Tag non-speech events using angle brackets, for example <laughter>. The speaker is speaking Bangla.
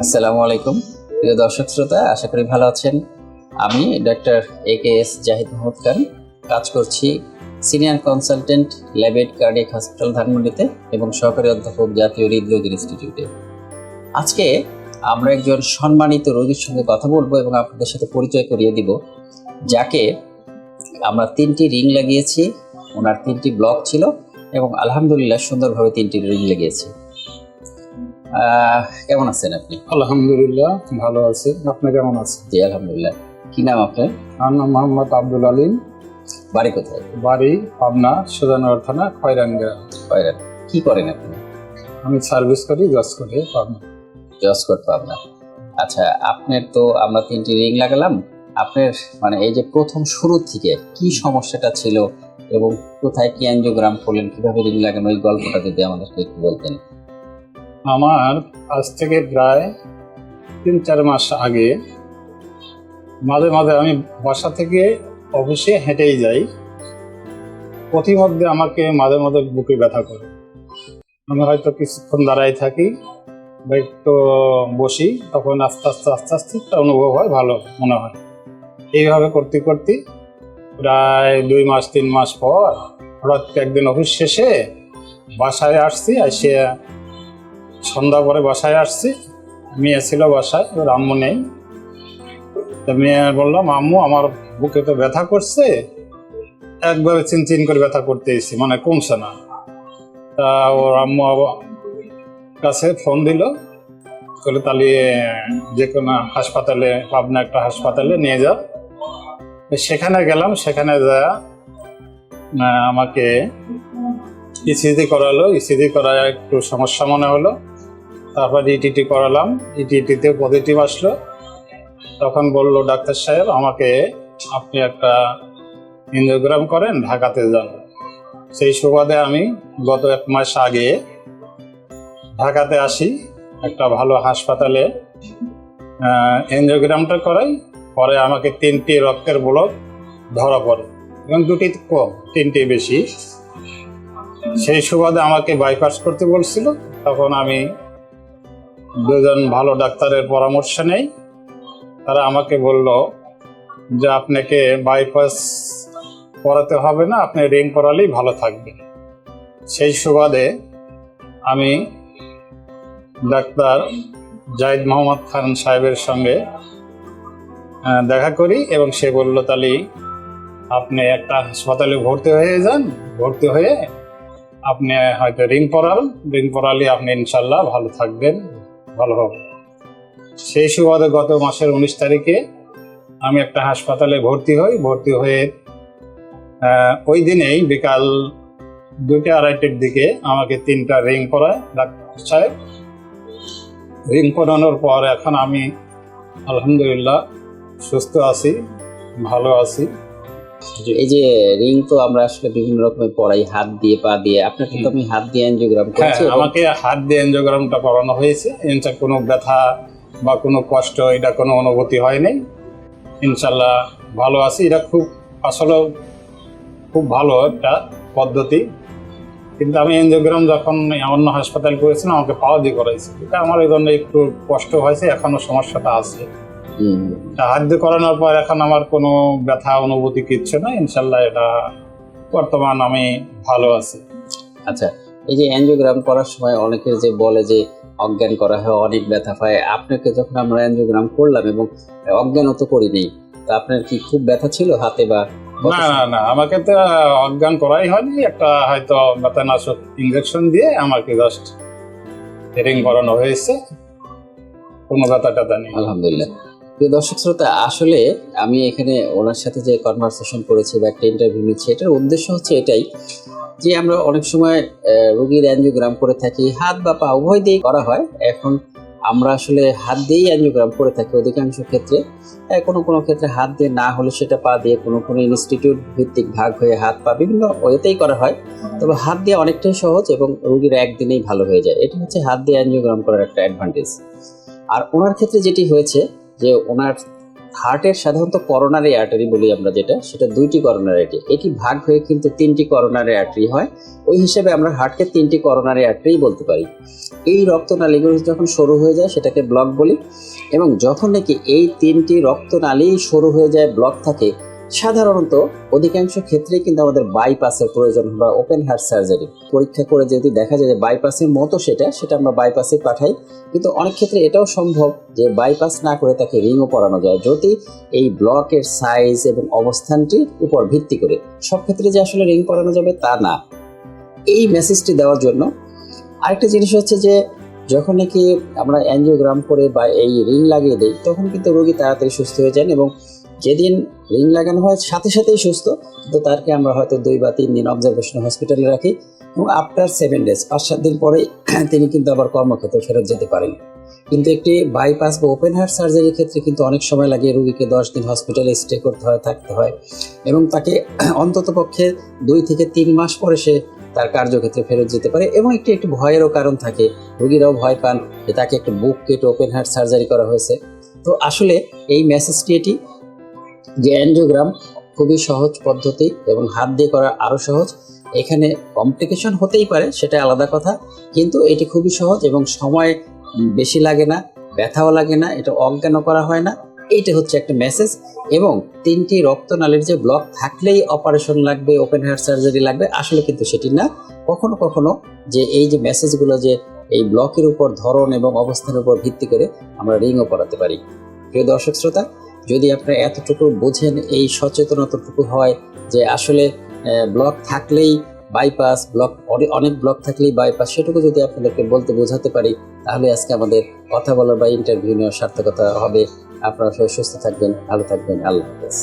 আসসালামু আলাইকুম। প্রিয় দর্শক শ্রোতা আশা করি ভালো আছেন। আমি doctor A K S Zahid Mahmud Khan. কাজ করছি senior consultant Labaid cardiac hospital ধানমন্ডিতে এবং সহকারী অধ্যাপক জাতীয় হৃদরোগ ইনস্টিটিউটে। আজকে আমরা একজন সম্মানিত রোগীর সঙ্গে কথা বলব এবং আপনাদের সাথে পরিচয় করিয়ে দিব যাকে আমরা তিনটি রিং লাগিয়েছি। ওনার তিনটি ব্লক ছিল এবং আলহামদুলিল্লাহ সুন্দরভাবে তিনটি রিং লাগিয়েছি। আহ, কেমন আছেন আপনি? আলহামদুলিল্লাহ ভালো আছি। আপনি কেমন আছেন? জি আলহামদুলিল্লাহ। কি নাম আপনার? আমার নাম মোহাম্মদ আব্দুল আলিম। বাড়ি কোথায়? বাড়ি পাবনা সুজানগর থানা খয়রানগা কয়রান কি করেন আপনি? আমি সার্ভিস করি জজ করি পাবনা। পাবনা। আচ্ছা আপনার তো আমরা তিনটি রিং লাগালাম। আপনার মানে এই যে প্রথম শুরু থেকে কি সমস্যাটা ছিল এবং কোথায় কি অ্যাঞ্জিওগ্রাম করলেন কীভাবে রিং লাগানো ওই গল্পটা যদি আমাদেরকে একটু বলতেন। আমার আজ থেকে প্রায় তিন, চার মাস আগে মাঝে মাঝে আমি বাসা থেকে অফিসে হেঁটেই যাই। প্রতিমধ্যে আমাকে মাঝে মাঝে বুকে ব্যথা করে। আমি হয়তো কিছুক্ষণ দাঁড়াই থাকি বা একটু বসি, তখন আস্তে আস্তে আস্তে আস্তে একটা অনুভব হয়, ভালো মনে হয়। এইভাবে করতে করতে প্রায় দুই মাস, তিন মাস পর হঠাৎ একদিন অফিস শেষে বাসায় আসছি এসে সন্ধ্যা পরে বাসায় আসছি। মেয়ে ছিল বাসায়, ওর আম্মু নেই। তা মেয়ে বললাম আম্মু আমার বুকে তো ব্যথা করছে। একবারে চিন চিন করে ব্যথা করতে এসেছি মানে কমছে না। তা ওর আম্মু কাছে ফোন দিল। বলে, তাহলে যে কোনো হাসপাতালে, পাবনা একটা হাসপাতালে নিয়ে যাও। সেখানে গেলাম, সেখানে যা আমাকে ইসিজি করালো। ইসিজি করায় একটু সমস্যা মনে হলো। তারপর ইটিটি করালাম। ইটিটিতে পজিটিভ আসলো। তখন বলল, ডাক্তার সাহেব, আমাকে আপনি একটা ইঞ্জিওগ্রাম করেন, ঢাকাতে যান। সেই সুবাদে আমি গত এক মাস আগে ঢাকাতে আসি, একটা ভালো হাসপাতালে এনজিওগ্রামটা করাই। পরে আমাকে তিনটি রক্তের ব্লক ধরা পড়ে এবং দুটি কম, তিনটি বেশি। সেই সুবাদে আমাকে বাইপাস করতে বলছিল। তখন আমি দুজন ভালো ডাক্তারের পরামর্শ নেই। তারা আমাকে বলল যে আপনাকে বাইপাস করাতে হবে না, আপনি রিং করালেই ভালো থাকবে। সেই সুবাদে আমি ডাক্তার জাহিদ মোহাম্মদ খান সাহেবের সঙ্গে দেখা করি এবং সে বলল তাহলে আপনি একটা হাসপাতালে ভর্তি হয়ে যান। ভর্তি হয়ে আপনি হয়তো রিং পরাল রিং পরালে আপনি ইনশাল্লাহ ভালো থাকবেন। ভালো হবে। সেই সুবাদে গত মাসের উনিশ তারিখে আমি একটা হাসপাতালে ভর্তি হই। ভর্তি হয়ে ওই দিনেই বিকাল দুইটা আড়াইটের দিকে আমাকে তিনটা রিং পরায় ডাক্তার সাহেব। রিং পরানোর পর এখন আমি আলহামদুলিল্লাহ সুস্থ আছি, ভালো আছি। এই যে রিং তো আমরা আসলে বিভিন্ন রকমের পড়াই হাত দিয়ে পা দিয়ে। আপনার কিন্তু আমি হাত দিয়ে অ্যাঞ্জিওগ্রাম হ্যাঁ করেছি আমাকে হাত দিয়ে এনজিওগ্রামটা করানো হয়েছে। এতে কোনো ব্যথা বা কোনো কষ্ট এটা কোনো অনুভূতি হয়নি। ইনশাল্লাহ ভালো আছি। এটা খুব আসলে খুব ভালো একটা পদ্ধতি। কিন্তু আমি এনজিওগ্রাম যখন অন্য হাসপাতাল করেছিলাম আমাকে পাওয়া দিয়ে করাইছে। এটা আমার এই জন্য একটু কষ্ট হয়েছে এখনও সমস্যাটা আছে। তা হাত দিয়ে করানোর পর এখন আমার কোনো ব্যথা অনুভূতি কিচ্ছু না ইনশাল্লাহ এটা বর্তমান আমি ভালো আছি। আচ্ছা এই যে অ্যাঞ্জিওগ্রাম করার সময় অনেকে যে বলে যে অজ্ঞান করা হয় অনেক ব্যথা পায় আপনাকে যখন আমরা অ্যাঞ্জিওগ্রাম করলাম এবং অজ্ঞানও তো করিনি তা আপনার কি খুব ব্যথা ছিল হাতে বা না না না আমাকে তো অজ্ঞান করাই হয়নি। একটা হয়তো ব্যথানাশক ইঞ্জেকশন দিয়ে আমাকে জাস্ট হেরিং করানো হয়েছে। কোনো ব্যথা ট্যাথা নেই। আলহামদুলিল্লাহ। প্রিয় দর্শক শ্রোতা, আসলে আমি এখানে ওনার সাথে যে কনভারসেশন করেছি বা একটা ইন্টারভিউ নিচ্ছি, এটার উদ্দেশ্য হচ্ছে এটাই যে আমরা অনেক সময় রোগীর অ্যাঞ্জিওগ্রাম করে থাকি, হাত বা পা উভয় দিয়েই করা হয়। এখন আমরা আসলে হাত দিয়েই অ্যাঞ্জিওগ্রাম করে থাকি অধিকাংশ ক্ষেত্রে। কোনো কোনো ক্ষেত্রে হাত দিয়ে না হলে সেটা পা দিয়ে কোনো কোনো ইনস্টিটিউট ভিত্তিক ভাগ হয়ে হাত পা বিভিন্ন ওয়েতেই করা হয়। তবে হাত দিয়ে অনেকটাই সহজ এবং রোগীর একদিনেই ভালো হয়ে যায়। এটা হচ্ছে হাত দিয়ে অ্যাঞ্জিওগ্রাম করার একটা অ্যাডভান্টেজ আর ওনার ক্ষেত্রে যেটি হয়েছে যে ওনার হার্টের সাধারণত করোনারি আর্টারি বলি আমরা যেটা, সেটা দুইটি করোনারি আর্টারি এটি ভাগ হয়ে কিন্তু তিনটি করোনারি আর্টারি হয়। ওই হিসেবে আমরা হার্টকে তিনটি করোনারি আর্টারি বলতে পারি। এই রক্তনালীগুলো যখন সরু হয়ে যায়, সেটাকে ব্লক বলি এবং যখন নাকি এই তিনটি রক্তনালী সরু হয়ে যায় ব্লক থাকে সাধারণত অধিকাংশ ক্ষেত্রেই কিন্তু আমাদের বাইপাসের প্রয়োজন বা ওপেন হার্ট সার্জারি পরীক্ষা করে যদি দেখা যায় যে বাইপাসের মতো সেটা সেটা আমরা বাইপাসে পাঠাই। কিন্তু অনেক ক্ষেত্রে এটাও সম্ভব যে বাইপাস না করে তাকে রিংও পরানো যায়, যদি এই ব্লকের সাইজ এবং অবস্থানটির উপর ভিত্তি করে। সব ক্ষেত্রে যে আসলে রিং পরানো যাবে তা না। এই মেসেজটি দেওয়ার জন্য আরেকটা জিনিস হচ্ছে যে, যখন নাকি আমরা অ্যাঞ্জিওগ্রাম করে বা এই রিং লাগিয়ে দিই, তখন কিন্তু রোগী তাড়াতাড়ি সুস্থ হয়ে যান এবং যেদিন রিং লাগানো হয়, সাথে সাথেই সুস্থ। কিন্তু তারকে আমরা হয়তো দুই বা তিন দিন অবজারভেশন হসপিটালে রাখি এবং আফটার সেভেন ডেজ পাঁচ, সাত দিন পরেই <clears throat> তিনি কিন্তু আবার কর্মক্ষেত্রে ফেরত যেতে পারেন। কিন্তু একটি বাইপাস বা ওপেন হার্ট সার্জারির ক্ষেত্রে কিন্তু অনেক সময় লাগে রোগীকে দশ দিন হসপিটালে স্টে করতে হয়, থাকতে হয় এবং তাকে <clears throat> অন্তত পক্ষে দুই থেকে তিন মাস পরে সে তার কার্যক্ষেত্রে ফেরত যেতে পারে এবং একটি একটি ভয়েরও কারণ থাকে। রোগীরাও ভয় পান যে তাকে একটা বুক কেটে ওপেন হার্ট সার্জারি করা হয়েছে। তো আসলে এই মেসেজটি এটি যে অ্যানজিওগ্রাম খুবই সহজ পদ্ধতি এবং হাত দিয়ে করা আরও সহজ। এখানে কমপ্লিকেশন হতেই পারে, সেটা আলাদা কথা। কিন্তু এটি খুবই সহজ এবং সময় বেশি লাগে না, ব্যথাও লাগে না, এটা অজ্ঞানও করা হয় না। এইটা হচ্ছে একটা মেসেজ এবং তিনটি রক্তনালীর যে ব্লক থাকলেই অপারেশন লাগবে ওপেন হার্ট সার্জারি লাগবে, আসলে কিন্তু সেটি না। কখনো কখনো যে এই যে মেসেজগুলো যে এই ব্লকের উপর ধরন এবং অবস্থানের উপর ভিত্তি করে আমরা রিংও পড়াতে পারি। প্রিয় দর্শক, শ্রোতা যদি আপনি এতটুকু বোঝেন, এই সচেতনতাটুকু হয় যে আসলে ব্লক থাকলেই বাইপাস ব্লক অনেক ব্লক থাকলেই বাইপাস সেটুকু যদি আপনাদেরকে বলতে বোঝাতে পারি, তাহলে আজকে আমাদের কথা বলার বা ইন্টারভিউ নেওয়ার সার্থকতা হবে। আপনারা সবাই সুস্থ থাকবেন, ভালো থাকবেন, আল্লাহ হাফেজ।